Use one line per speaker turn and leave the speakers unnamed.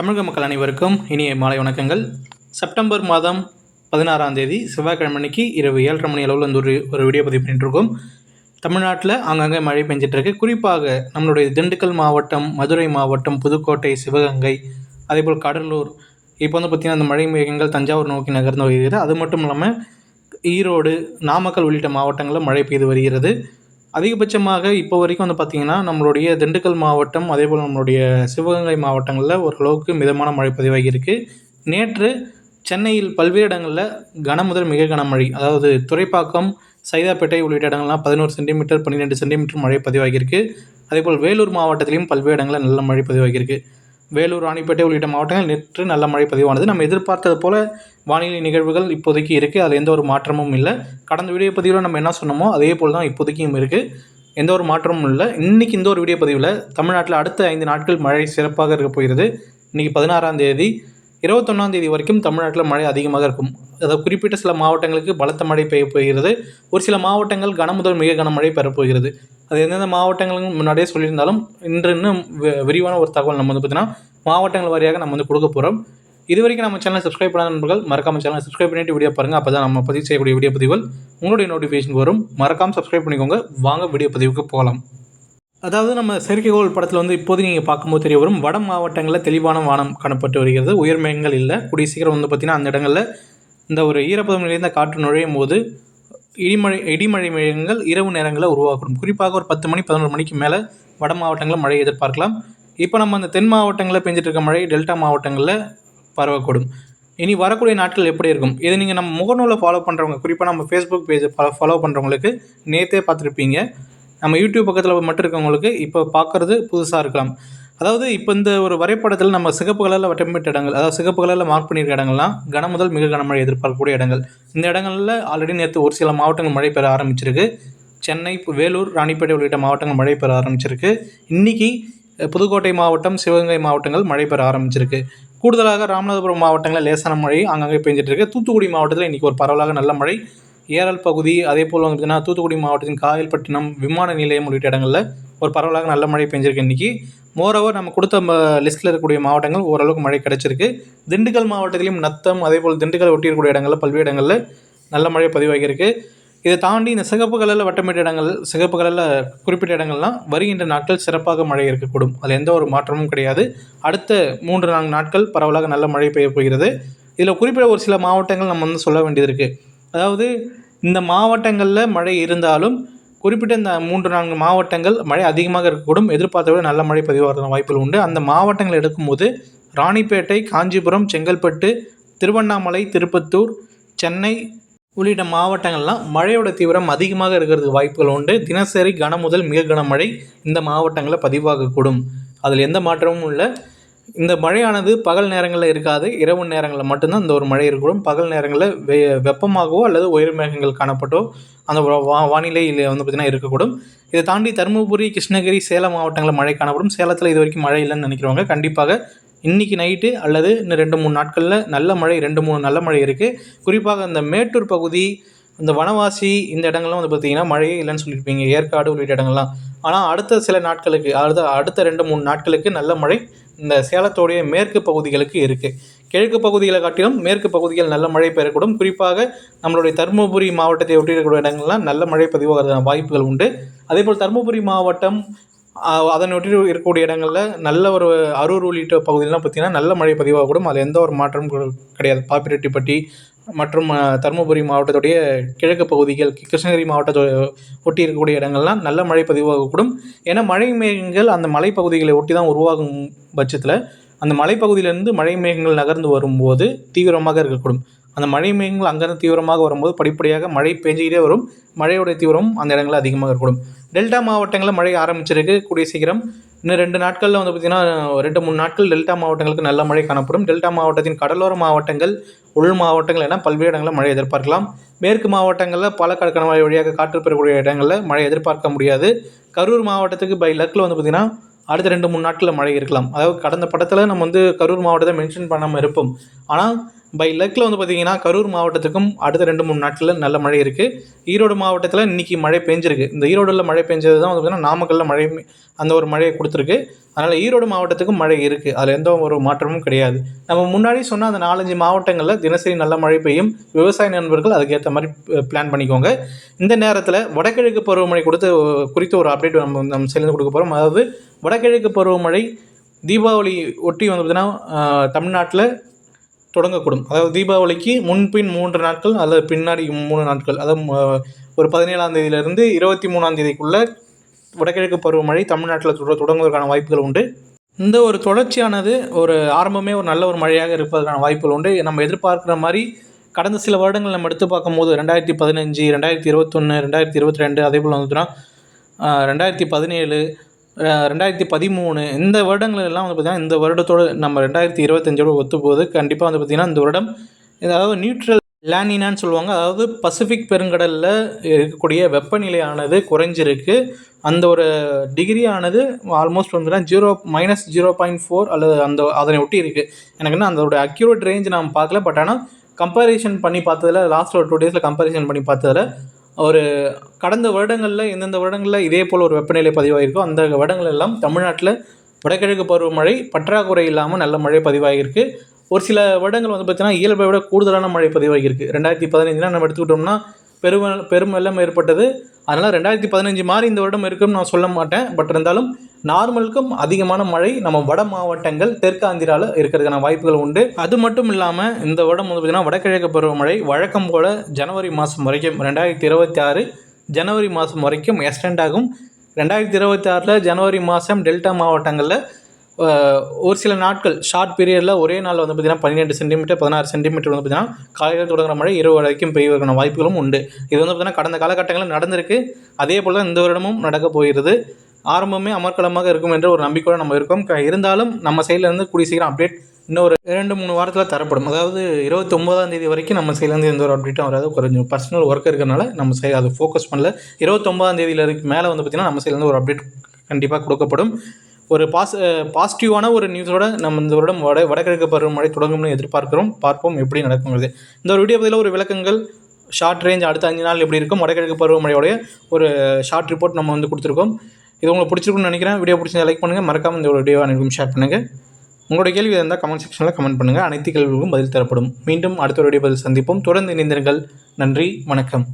தமிழக மக்கள் அனைவருக்கும் இனிய மாலை வணக்கங்கள். செப்டம்பர் மாதம் பதினாறாம் தேதி செவ்வாய்க்கிழமை அன்னைக்கு இரவு ஏழரை மணி அளவில் வந்து ஒரு ஒரு வீடியோ பதிவு பண்ணிட்டுருக்கோம் தமிழ்நாட்டில் அங்கங்கே மழை பெஞ்சிட்ருக்கு குறிப்பாக நம்மளுடைய திண்டுக்கல் மாவட்டம் மதுரை மாவட்டம் புதுக்கோட்டை சிவகங்கை அதேபோல் கடலூர். இப்போ வந்து பார்த்திங்கன்னா அந்த மழை மேகங்கள் தஞ்சாவூர் நோக்கி நகர்ந்து வருகிறது. அது மட்டும் இல்லாமல் ஈரோடு நாமக்கல் உள்ளிட்ட மாவட்டங்களில் மழை பெய்து வருகிறது. அதிகபட்சமாக இப்போ வரைக்கும் வந்து பார்த்திங்கன்னா நம்மளுடைய திண்டுக்கல் மாவட்டம் அதேபோல் நம்மளுடைய சிவகங்கை மாவட்டங்களில் ஓரளவுக்கு மிதமான மழை பதிவாகியிருக்கு. நேற்று சென்னையில் பல்வேறு இடங்களில் கன முதல் மிக கனமழை அதாவது துறைப்பாக்கம் சைதாப்பேட்டை உள்ளிட்ட இடங்கள்லாம் பதினோரு சென்டிமீட்டர் பன்னிரெண்டு சென்டிமீட்டர் மழை பதிவாகியிருக்கு. அதேபோல் வேலூர் மாவட்டத்திலையும் பல்வேறு இடங்களில் நல்ல மழை பதிவாகியிருக்கு. வேலூர் ராணிப்பேட்டை உள்ளிட்ட மாவட்டங்கள் நேற்று நல்ல மழை பதிவானது. நம்ம எதிர்பார்த்தது போல் வானிலை நிகழ்வுகள் இப்போதைக்கு இருக்குது அதில் எந்த ஒரு மாற்றமும் இல்லை. கடந்த வீடியோ பதிவில் நம்ம என்ன சொன்னோமோ அதே போல் தான் இப்போதைக்கும் இருக்குது எந்த ஒரு மாற்றமும் இல்லை. இன்றைக்கி இந்த ஒரு வீடியோ பதிவில் தமிழ்நாட்டில் அடுத்த ஐந்து நாட்கள் மழை சிறப்பாக இருக்க போகிறது. இன்றைக்கி பதினாறாம் தேதி. இருபத்தொன்னாம் தேதி வரைக்கும் தமிழ்நாட்டில் மழை அதிகமாக இருக்கும். அதாவது குறிப்பிட்ட சில மாவட்டங்களுக்கு பலத்த மழை பெய்ய போகிறது. ஒரு சில மாவட்டங்கள் கனமுதல் மிக கனமழை பெறப்போகிறது அது எந்தெந்த மாவட்டங்களும் முன்னாடியே சொல்லியிருந்தாலும் இன்று இன்னும் விரிவான ஒரு தகவல் நம்ம வந்து பார்த்தீங்கன்னா மாவட்டங்கள் வாரியாக நம்ம வந்து கொடுக்க போகிறோம் இது வரைக்கும் நம்ம சேனல் சப்ஸ்கிரைப் பண்ணாத நண்பர்கள் மறக்காம சேனல் சப்ஸ்கிரைப் பண்ணிட்டு வீடியோ பாருங்கள் அப்போ தான் நம்ம பதிவு செய்யக்கூடிய வீடியோ பதிவுகள் உங்களுடைய நோட்டிஃபிகேஷன் வரும். மறக்காமல் சப்ஸ்கிரைப் பண்ணிக்கோங்க. வாங்க வீடியோ பதிவுக்கு போகலாம். அதாவது நம்ம செயற்கைக்கோள் படத்தில் வந்து இப்போது நீங்கள் பார்க்கும்போது தெரிய வரும். வட மாவட்டங்களில் தெளிவான வானம் காணப்பட்டு வருகிறது. உயர்மயங்கள் இல்லை. கூடிய சீக்கிரம் வந்து பார்த்திங்கன்னா அந்த இடங்களில் இந்த ஒரு ஈரப்பதம் நிறைந்த காற்று நுழையும் போது இடிமழை இடிமழை மேகங்கள் இரவு நேரங்களில் உருவாக்கணும் குறிப்பாக ஒரு பத்து மணி பதினொரு மணிக்கு மேலே வட மாவட்டங்களில் மழை எதிர்பார்க்கலாம். இப்போ நம்ம அந்த தென் மாவட்டங்களில் பெஞ்சிட்டு இருக்க மழை டெல்டா மாவட்டங்களில் பரவக்கூடும். இனி வரக்கூடிய நாட்கள் எப்படி இருக்கும்? இது நீங்கள் நம்ம முகநூலில் ஃபாலோ பண்ணுறவங்க குறிப்பாக நம்ம ஃபேஸ்புக் பேஜை ஃபாலோ பண்ணுறவங்களுக்கு நேற்றே பார்த்துருப்பீங்க. நம்ம யூடியூப் பக்கத்தில் மட்டும் இருக்கவங்களுக்கு இப்போ பார்க்குறது புதுசாக இருக்கலாம். அதாவது இப்போ இந்த ஒரு வரைபடத்தில் நம்ம சிகப்பு கலரில் வட்டமிட்ட இடங்கள் அதாவது சிகப்பு கலரில் மார்க் பண்ணியிருக்க இடங்கள்லாம் கன முதல் மிக கனமழை எதிர்பார்க்கக்கூடிய இடங்கள். இந்த இடங்களில் ஆல்ரெடி நேற்று ஒரு சில மாவட்டங்கள் மழை பெற ஆரம்பிச்சிருக்கு. சென்னை வேலூர் ராணிப்பேட்டை உள்ளிட்ட மாவட்டங்கள் மழை பெற ஆரம்பிச்சிருக்கு. இன்றைக்கி புதுக்கோட்டை மாவட்டம் சிவகங்கை மாவட்டங்கள் மழை பெற ஆரம்பிச்சிருக்கு. கூடுதலாக ராமநாதபுரம் மாவட்டங்களில் லேசான மழை அங்கங்கே பெஞ்சிட்டு இருக்கு. தூத்துக்குடி மாவட்டத்தில் இன்றைக்கி ஒரு பரவலாக நல்ல மழை. ஏரல் பகுதி அதே போல் வந்துச்சுன்னா தூத்துக்குடி மாவட்டத்தின் காயல்பட்டினம் விமான நிலையம் உள்ளிட்ட இடங்களில் ஒரு பரவலாக நல்ல மழை பெஞ்சிருக்கு இன்றைக்கி மோரோவர் நம்ம கொடுத்த லிஸ்ட்டில் இருக்கக்கூடிய மாவட்டங்கள் ஓரளவுக்கு மழை கிடச்சிருக்கு. திண்டுக்கல் மாவட்டத்திலையும் நத்தம் அதே போல் திண்டுக்கல் ஒட்டி இருக்கக்கூடிய இடங்களில் பல்வேறு இடங்களில் நல்ல மழை பதிவாகியிருக்கு. இதை தாண்டி இந்த சிகப்பு கலரில் வட்டமிட்ட இடங்கள் சிகப்பு கலரில் குறிப்பிட்ட இடங்கள்லாம் வருகின்ற நாட்கள் சிறப்பாக மழை இருக்கக்கூடும். அதில் எந்த ஒரு மாற்றமும் கிடையாது. அடுத்த மூன்று நான்கு நாட்கள் பரவலாக நல்ல மழை பெய்ய போகிறது. இதில் குறிப்பிட்ட ஒரு சில மாவட்டங்கள் நம்ம வந்து சொல்ல வேண்டியது இருக்குது அதாவது இந்த மாவட்டங்களில் மழை இருந்தாலும் குறிப்பிட்ட இந்த மூன்று நான்கு மாவட்டங்கள் மழை அதிகமாக இருக்கக்கூடும். எதிர்பார்த்த விட நல்ல மழை பதிவாகிறதுன வாய்ப்புகள் உண்டு. அந்த மாவட்டங்கள் எடுக்கும்போது ராணிப்பேட்டை காஞ்சிபுரம் செங்கல்பட்டு திருவண்ணாமலை திருப்பத்தூர் சென்னை உள்ளிட்ட மாவட்டங்கள்லாம் மழையோட தீவிரம் அதிகமாக இருக்கிறதுக்கு வாய்ப்புகள் உண்டு. தினசரி கன முதல் மிக கனமழை இந்த மாவட்டங்களில் பதிவாகக்கூடும். அதில் எந்த மாற்றமும் இல்லை. இந்த மழையானது பகல் நேரங்களில் இருக்காது இரவு நேரங்களில் மட்டும்தான் இந்த ஒரு மழை இருக்கக்கூடும் பகல் நேரங்களில் வெ வெப்பமாகவோ அல்லது உயர் மேகங்கள் காணப்பட்டோ அந்த வா வானிலையில் வந்து பார்த்திங்கன்னா இருக்கக்கூடும். இதை தாண்டி தருமபுரி கிருஷ்ணகிரி சேலம் மாவட்டங்களில் மழை காணப்படும். சேலத்தில் இது வரைக்கும் மழை இல்லைன்னு நினைக்கிறவங்க கண்டிப்பாக இன்றைக்கி நைட்டு அல்லது இன்னும் ரெண்டு மூணு நாட்களில் நல்ல மழை ரெண்டு மூணு நல்ல மழை இருக்குது குறிப்பாக அந்த மேட்டூர் பகுதி இந்த வனவாசி இந்த இடங்கள்லாம் வந்து பார்த்திங்கன்னா மழையே இல்லைன்னு சொல்லியிருப்பீங்க. ஏற்காடு உள்ளிட்ட இடங்கள்லாம். ஆனால் அடுத்த சில நாட்களுக்கு அடுத்த அடுத்த ரெண்டு மூணு நாட்களுக்கு நல்ல மழை இந்த சேலத்தோடைய மேற்கு பகுதிகளுக்கு இருக்குது கிழக்கு பகுதிகளை காட்டிலும் மேற்கு பகுதிகள் நல்ல மழை பெறக்கூடும் குறிப்பாக நம்மளுடைய தருமபுரி மாவட்டத்தை ஒட்டியிருக்கக்கூடிய இடங்கள்லாம் நல்ல மழை பதிவாகிறதுக்கான வாய்ப்புகள் உண்டு. அதேபோல் தருமபுரி மாவட்டம் அதனை ஒட்டி இருக்கக்கூடிய இடங்களில் நல்ல ஒரு அரூர் உள்ளிட்ட பகுதியிலாம் பார்த்திங்கன்னா நல்ல மழை பதிவாகக்கூடும். அதில் எந்த ஒரு மாற்றமும் கிடையாது. பாப்பிரெட்டிப்பட்டி மற்றும் தருமபுரி மாவட்டத்துடைய கிழக்கு பகுதிகள் கிருஷ்ணகிரி மாவட்டத்தை ஒட்டி இருக்கக்கூடிய இடங்கள்லாம் நல்ல மழை பதிவாகக்கூடும். ஏன்னா மழை மேகங்கள் அந்த மலைப்பகுதிகளை ஒட்டி தான் உருவாகும் பட்சத்தில் அந்த மலைப்பகுதியிலேருந்து மழை மேகங்கள் நகர்ந்து வரும்போது தீவிரமாக இருக்கக்கூடும். அந்த மழை மேகங்கள் அங்கேருந்து தீவிரமாக வரும்போது படிப்படியாக மழை பெஞ்சிக்கிட்டே வரும். மழையோடைய தீவிரம் அந்த இடங்களில் அதிகமாக இருக்கக்கூடும் டெல்டா மாவட்டங்களில் மழை ஆரம்பிச்சிருக்கு. கூடிய சீக்கிரம் இன்னும் ரெண்டு நாட்களில் வந்து பார்த்திங்கன்னா ரெண்டு மூணு நாட்கள் டெல்டா மாவட்டங்களுக்கு நல்ல மழை காணப்படும். டெல்டா மாவட்டத்தின் கடலோர மாவட்டங்கள் உள் மாவட்டங்கள் என பல்வேறு இடங்களில் மழை எதிர்பார்க்கலாம். மேற்கு மாவட்டங்களில் பாலக்காடு கணவாய் வழியாக காற்று பெறக்கூடிய இடங்களில் மழை எதிர்பார்க்க முடியாது. கரூர் மாவட்டத்துக்கு பை லக்கில் வந்து பார்த்திங்கன்னா அடுத்த ரெண்டு மூணு நாட்களில் மழை இருக்கலாம். அதாவது கடந்த படத்தில் நம்ம வந்து கரூர் மாவட்டத்தை மென்ஷன் பண்ணாமல் இருப்போம். ஆனால் பை லக்கில் வந்து பார்த்தீங்கன்னா கரூர் மாவட்டத்துக்கும் அடுத்த ரெண்டு மூணு நாட்களில் நல்ல மழை இருக்குது ஈரோடு மாவட்டத்தில் இன்றைக்கி மழை பெஞ்சிருக்கு. இந்த ஈரோடில் மழை பெஞ்சது தான் வந்து பார்த்தீங்கன்னா நாமக்கல்லில் மழை அந்த ஒரு மழையை கொடுத்துருக்கு. அதனால் ஈரோடு மாவட்டத்துக்கும் மழை இருக்குது அதில் எந்த ஒரு மாற்றமும் கிடையாது. நம்ம முன்னாடி சொன்ன அந்த நாலஞ்சு மாவட்டங்களில் தினசரி நல்ல மழை பெய்யும். விவசாய நண்பர்கள் அதுக்கேற்ற மாதிரி பிளான் பண்ணிக்கோங்க. இந்த நேரத்தில் வடகிழக்கு பருவமழை கொடுத்து குறித்த ஒரு அப்டேட் நம்ம நம்ம சேர்ந்து கொடுக்க போகிறோம் அதாவது வடகிழக்கு பருவமழை தீபாவளி ஒட்டி வந்து பார்த்திங்கன்னா தமிழ்நாட்டில் தொடங்கக்கூடும். அதாவது தீபாவளிக்கு முன்பின் மூன்று நாட்கள் அல்லது பின்னாடி மூணு நாட்கள். அதாவது ஒரு பதினேழாம் தேதியிலிருந்து இருபத்தி மூணாம் தேதிக்குள்ளே வடகிழக்கு பருவமழை தமிழ்நாட்டில் தொட தொடங்குவதற்கான வாய்ப்புகள் உண்டு. இந்த ஒரு தொடர்ச்சியானது ஒரு ஆரம்பமே ஒரு நல்ல ஒரு மழையாக இருப்பதற்கான வாய்ப்புகள் உண்டு. நம்ம எதிர்பார்க்குற மாதிரி கடந்த சில வருடங்கள் நம்ம எடுத்து பார்க்கும்போது ரெண்டாயிரத்தி பதினஞ்சு ரெண்டாயிரத்தி இருபத்தொன்று ரெண்டாயிரத்தி இருபத்தி ரெண்டு அதே போல் வந்துட்டுனா ரெண்டாயிரத்தி பதினேழு ரெண்டாயிரத்தி பதிமூணு இந்த வருடங்கள் எல்லாம் வந்து பார்த்திங்கன்னா இந்த வருடத்தோடு நம்ம ரெண்டாயிரத்தி இருபத்தஞ்சோடு ஒத்துப்போகுது. கண்டிப்பாக வந்து பார்த்திங்கன்னா இந்த வருடம் அதாவது நியூட்ரல் லேனினான்னு சொல்லுவாங்க. அதாவது பசிபிக் பெருங்கடலில் இருக்கக்கூடிய வெப்பநிலையானது குறைஞ்சிருக்கு. அந்த ஒரு டிகிரியானது ஆல்மோஸ்ட் வந்துன்னா zero minus zero point four அல்லது அந்த அதனை ஒட்டி இருக்குது எனக்கு என்ன அதோட அக்யூரேட் ரேஞ்ச் நான் பார்க்கல. பட் ஆனால் கம்பேரிசன் பண்ணி பார்த்ததுல லாஸ்ட் ஒரு டூ டேஸில் கம்பேரிசன் பண்ணி பார்த்ததில் ஒரு கடந்த வருடங்களில் எந்தெந்த வருடங்களில் இதே போல் ஒரு வெப்பநிலை பதிவாகிருக்கோ அந்த வருடங்கள் எல்லாம் தமிழ்நாட்டில் வடகிழக்கு பருவமழை பற்றாக்குறை இல்லாமல் நல்ல மழை பதிவாகியிருக்கு ஒரு சில வருடங்கள் வந்து பார்த்திங்கன்னா இயல்பை விட கூடுதலான மழை பதிவாகியிருக்கு ரெண்டாயிரத்தி பதினஞ்சுனா நம்ம எடுத்துக்கிட்டோம்னா பெரும பெரும் வெள்ளம் ஏற்பட்டது. அதனால் ரெண்டாயிரத்தி பதினஞ்சு மாதிரி இந்த வருடம் இருக்குன்னு நான் சொல்ல மாட்டேன். பட் இருந்தாலும் நார்மலுக்கும் அதிகமான மழை நம்ம வட மாவட்டங்கள் தெற்கு ஆந்திராவில் இருக்கிறதுக்கான வாய்ப்புகள் உண்டு. அது மட்டும் இல்லாமல் இந்த வருடம் வந்து பார்த்திங்கன்னா வடகிழக்கு பருவமழை வழக்கம் போல் ஜனவரி மாதம் வரைக்கும் ரெண்டாயிரத்தி இருபத்தி ஆறு ஜனவரி மாதம் வரைக்கும் எக்ஸ்டெண்ட் ஆகும். ரெண்டாயிரத்தி இருபத்தி ஆறில் ஜனவரி மாதம் டெல்டா மாவட்டங்களில் ஒரு சில நாட்கள் ஷார்ட் பீரியடில் ஒரே நாள் வந்து பார்த்திங்கன்னா பன்னிரெண்டு சென்டிமீட்டர் பதினாறு சென்டிமீட்டர் வந்து பார்த்திங்கன்னா காலையில் தொடங்குற மழை இரவு வரைக்கும் பெய்வதற்கான வாய்ப்புகளும் உண்டு. இது வந்து பார்த்திங்கன்னா கடந்த காலகட்டங்களில் நடந்திருக்கு. அதே போல் தான் இந்த வருடமும் நடக்க போகிறது. ஆரம்பமே அமர்க்கலமாக இருக்கும் என்ற ஒரு நம்பிக்கையோடு நம்ம இருக்கோம். இருந்தாலும் நம்ம சைட்லேருந்து கூடிய சீக்கிரம் அப்டேட் இன்னும் ஒரு இரண்டு மூணு வாரத்தில் தரப்படும். அதாவது இருபத்தி ஒம்போதாம் தேதி வரைக்கும் நம்ம சைட்லேருந்து எந்த ஒரு அப்டேட்டும் வராது. கொஞ்சம் பர்சனல் ஒர்க் இருக்கிறனால நம்ம சைடு அதை ஃபோக்கஸ் பண்ணல. இருபத்தொம்போதாம் தேதியில் இருக்கு மேலே வந்து பார்த்திங்கன்னா நம்ம சைட்லேருந்து ஒரு அப்டேட் கண்டிப்பாக கொடுக்கப்படும். ஒரு பாஸ் பாசிட்டிவான ஒரு நியூஸோட நம்ம இந்த வருடம் வட வடகிழக்கு பருவமழை தொடங்கும்னு எதிர்பார்க்கிறோம். பார்ப்போம் எப்படி நடக்குங்கிறது. இந்த ஒரு வீடியோ பதில் ஒரு விளக்கங்கள் ஷார்ட் ரேஞ்ச் அடுத்த அஞ்சு நாள் எப்படி இருக்கும் வடகிழக்கு பருவமழையோடைய ஒரு ஷார்ட் ரிப்போர்ட் நம்ம வந்து கொடுத்துருக்கோம். இது உங்களுக்கு பிடிச்சிருக்குன்னு நினைக்கிறேன். வீடியோ பிடிச்சி லைக் பண்ணுங்கள் மறக்காமல் இந்த ஒரு வீடியோ அனைவருக்கும் ஷேர் பண்ணுங்கள் உங்களுடைய கேள்வி இருந்தால் கமெண்ட் செக்ஷனில் கமெண்ட் பண்ணுங்கள் அனைத்து கேள்விகளுக்கும் பதில் தரப்படும். மீண்டும் அடுத்த வீடியோ பதில் சந்திப்போம். தொடர்ந்து இணைந்திருங்கள். நன்றி. வணக்கம்.